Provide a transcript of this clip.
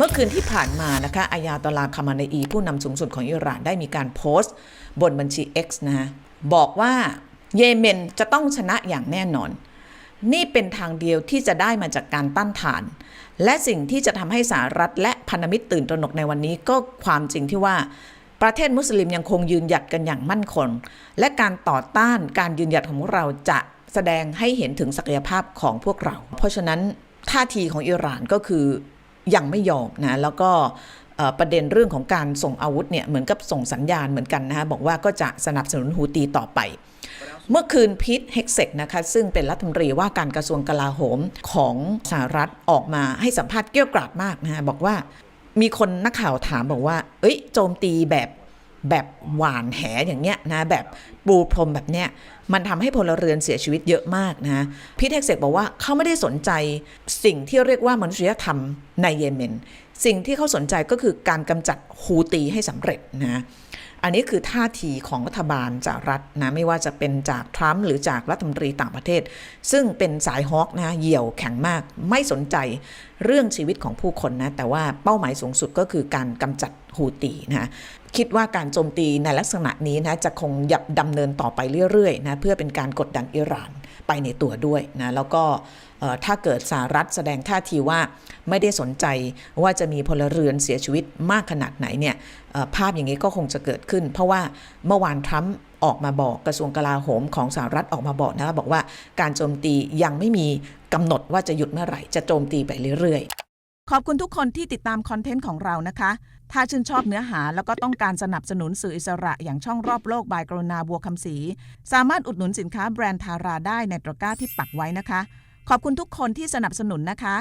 เมื่อคืนที่ผ่านมานะคะอายาตลาคามานอีผู้นำสูงสุดของอิหร่านได้มีการโพสต์ บนบัญชี X นะฮะบอกว่าเยเมนจะต้องชนะอย่างแน่นอน นี่เป็นทางเดียวที่จะได้มาจากการต้านทาน และสิ่งที่จะทำให้สหรัฐและพันธมิตรตื่นตระหนกในวันนี้ก็ความจริงที่ว่าประเทศมุสลิมยังคงยืนหยัดกันอย่างมั่นคง และการต่อต้านการยืนหยัดของพวกเราจะแสดงให้เห็นถึงศักยภาพของพวกเรา เพราะฉะนั้นท่าทีของอิหร่านก็คือ ยังไม่ยอมนะแล้วก็ประเด็นเรื่องของการส่งอาวุธเนี่ยเหมือนกับส่งสัญญาณเหมือนกันนะฮะบอกว่าก็จะสนับสนุนฮูตีต่อไป เมื่อคืนพีทเฮกเซกนะคะซึ่งเป็นรัฐมนตรีว่าการกระทรวงกลาโหมของสหรัฐออกมาให้สัมภาษณ์เกี้ยวกราดมากนะฮะบอกว่ามีคนนักข่าวถามบอกว่า เอ้ยโจมตีแบบแบบหวานแหอย่างเงี้ยนะแบบปูพรมแบบเนี้ย มันทำให้พลเรือนเสียชีวิตเยอะมากนะพีทเฮกเซกบอกว่าเขาไม่ได้สนใจสิ่งที่เรียกว่ามนุษยธรรมในเยเมน สิ่งที่เขาสนใจก็คือการกำจัดฮูตีให้สำเร็จนะอันนี้คือท่าทีของรัฐบาลจากรัฐนะไม่ว่าจะเป็นจากทรัมป์หรือจากรัฐมนตรีต่างประเทศ ซึ่งเป็นสายฮอกนะเหี่ยวแข็งมากไม่สนใจเรื่องชีวิตของผู้คนนะแต่ว่าเป้าหมายสูงสุดก็คือการกำจัดฮูตีนะคิดว่าการโจมตีในลักษณะนี้นะจะคงยับดำเนินต่อไปเรื่อยๆนะเพื่อเป็นการกดดันอิหร่านไปในตัวด้วยนะแล้วก็ถ้าเกิดสหรัฐแสดงท่าทีว่าไม่ได้สนใจว่าจะมีพลเรือนเสียชีวิตมากขนาดไหนเนี่ยภาพอย่างนี้ก็คงจะเกิดขึ้น เพราะว่าเมื่อวานทรัมป์ออกมาบอกกระทรวงกลาโหมของสหรัฐออกมาบอกนะคะบอกว่าการโจมตียังไม่มีกำหนดว่าจะหยุดเมื่อไหร่จะโจมตีไปเรื่อยๆ ขอบคุณทุกคนที่ติดตามคอนเทนต์ของเรานะคะ ถ้าชื่นชอบเนื้อหาแล้วก็ต้องการสนับสนุนสื่ออิสระอย่างช่องรอบโลกบายกรุณาบัวคำศรีสามารถอุดหนุนสินค้าแบรนด์ทาราได้ในตะกร้าที่ปักไว้นะคะ ขอบคุณทุกคนที่สนับสนุนนะคะ